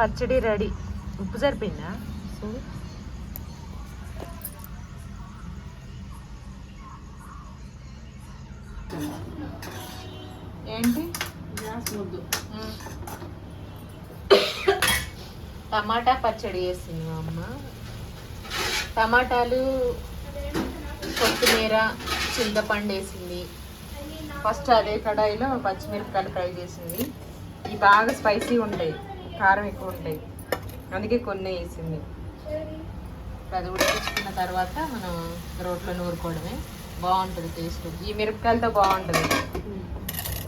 పచ్చడి రెడీ. ఉప్పు సరిపోయిందా? చూడు ఏంటి? టమాటా పచ్చడి వేసింది మా అమ్మ. టమాటాలు కొత్తిమీర చింతపండు వేసింది. ఫస్ట్ అదే కడాయిలో పచ్చిమిరపకాయలు ఫ్రై చేసింది. ఇవి బాగా స్పైసీ ఉంటాయి. కారం ఎక్కువ ఉంటాయి. అందుకే కొన్ని వేసింది. అది ఉడికించుకున్న తర్వాత మనం రోట్లో నూరుకోవడమే. బాగుంటుంది టేస్ట్ ఈ మిరపకాయలతో బాగుంటుంది.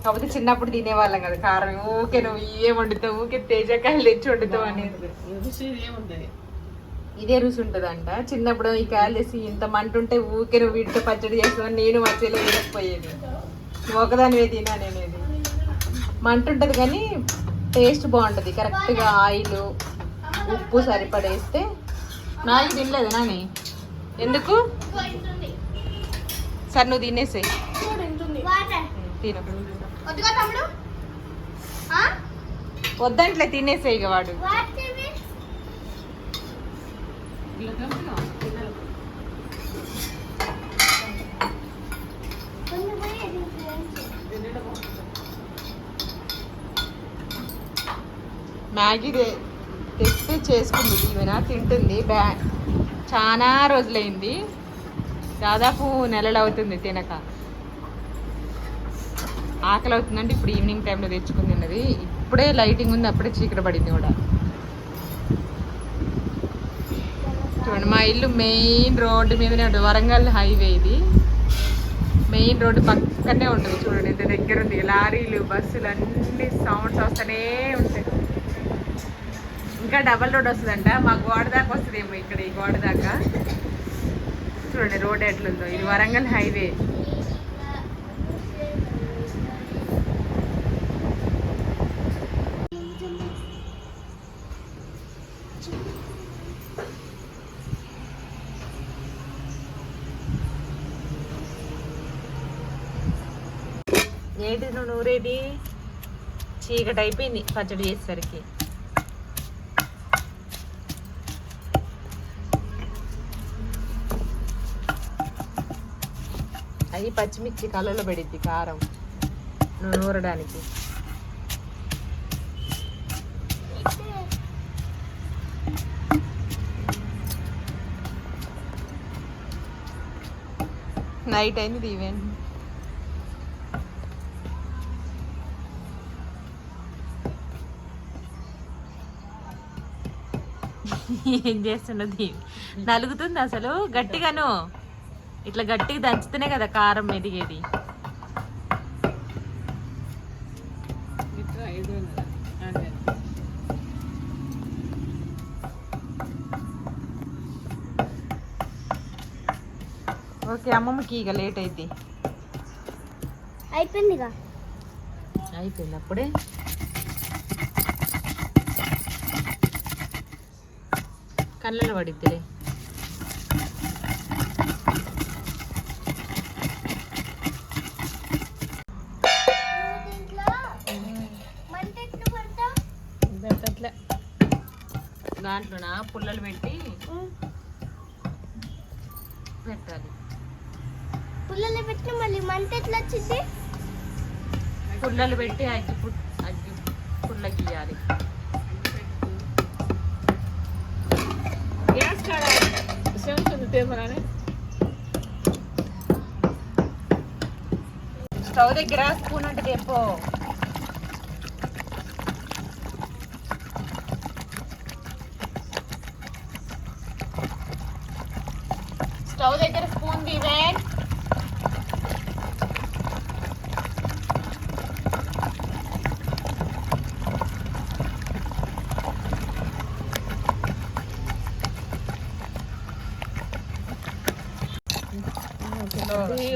కాకపోతే చిన్నప్పుడు తినేవాళ్ళం కదా కారం. ఊకే నువ్వు ఏం వండుతావు ఊకే తేజకాయలు తెచ్చి వండుతావు అనేది. ఇదే రుచి ఉంటుందంట. చిన్నప్పుడు ఈ కాయలు తెసి ఇంత మంట ఉంటే ఊకే నువ్వు వీటితో పచ్చడి చేస్తావు నేను మధ్యలో తినకపోయేది. నువ్వు ఒకదానివే తినా నేనేది మంట ఉంటుంది కానీ టేస్ట్ బాగుంటుంది. కరెక్ట్గా ఆయిల్ ఉప్పు సరిపడేస్తే నాకు తినలేదు నాని? ఎందుకు? సరే నువ్వు తినేసేయి తిను? వద్దంట్లే తినేసేయి ఇక వాడు. మ్యాగీ తెస్తే చేసుకుంది ఈమెన తింటుంది. బ్యా చాలా రోజులైంది. దాదాపు నెలలు అవుతుంది తినక. ఆకలి అవుతుందంటే ఇప్పుడు ఈవినింగ్ టైంలో తెచ్చుకుని తిన్నది. ఇప్పుడే లైటింగ్ ఉంది అప్పుడే చీకటి పడింది కూడా. చూడండి మా ఇల్లు మెయిన్ రోడ్డు మీదనే ఉంటుంది. వరంగల్ హైవే ఇది. మెయిన్ రోడ్డు పక్కనే ఉంటుంది. చూడండి ఇంత దగ్గర ఉంది. లారీలు బస్సులు అన్ని సౌండ్స్ వస్తూనే ఉంటాయి. ఇంకా డబల్ రోడ్ వస్తుందంట. మా గోడ దాకా వస్తుందేమో ఇక్కడ ఈ గోడ దాకా. చూడండి రోడ్ ఎట్లుందో. ఇది వరంగల్ హైవే. ఏంటి నువ్వు నూరేది? చీకటి అయిపోయింది పచ్చడి చేసేసరికి. ఈ పచ్చిమిర్చి కళ్ళలో పెడిద్ది కారం. నూరడానికి. నైట్ అయింది ఈవెంట్ ఏం చేస్తున్నది నలుగుతుంది అసలు? గట్టిగాను. ఇట్లా గట్టిగా దంచితేనే కదా కారం ఎదిగేది ఓకే అమ్మమ్మకి ఇక లేట్ అయింది అయిపోయిందిగా? అయిపోయింది అప్పుడే కళ్ళలో పడిద్దిలే. దాంట్లోన? పుల్లలు పెట్టి పెట్టాలి. పుల్లలు పెట్టి మళ్ళీ మంట ఎట్లా వచ్చింది? పుల్లలు పెట్టి అగ్గి అగ్గి పుల్లకి ఇవ్వాలి గ్యాస్ కాడ స్టవ్ దగ్గర స్పూన్ అంటే తెప్పో. స్టవ్ దగ్గర స్పూన్ దివే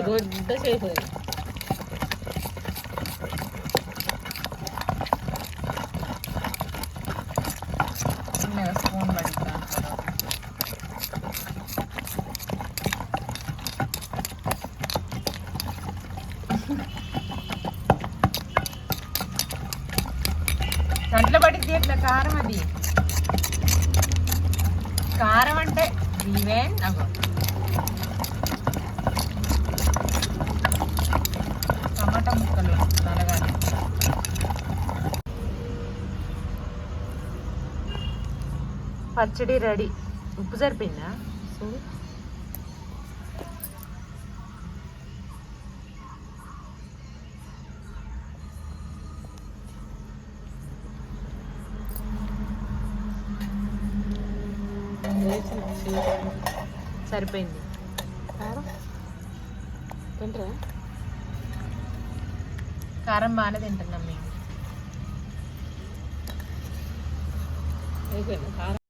రొడ్డ చేయలేదు ప్యాకెట్ల కారం అది. కారం అంటే దీవేన్ అగో టమాటా ముక్కలు నలగాలి. పచ్చడి రెడీ. ఉప్పు సరిపోయిందా? చూడు సరిపోయింది. కారం? తింటారా? కారం బాగానే తింటున్నాం మేము. కారం?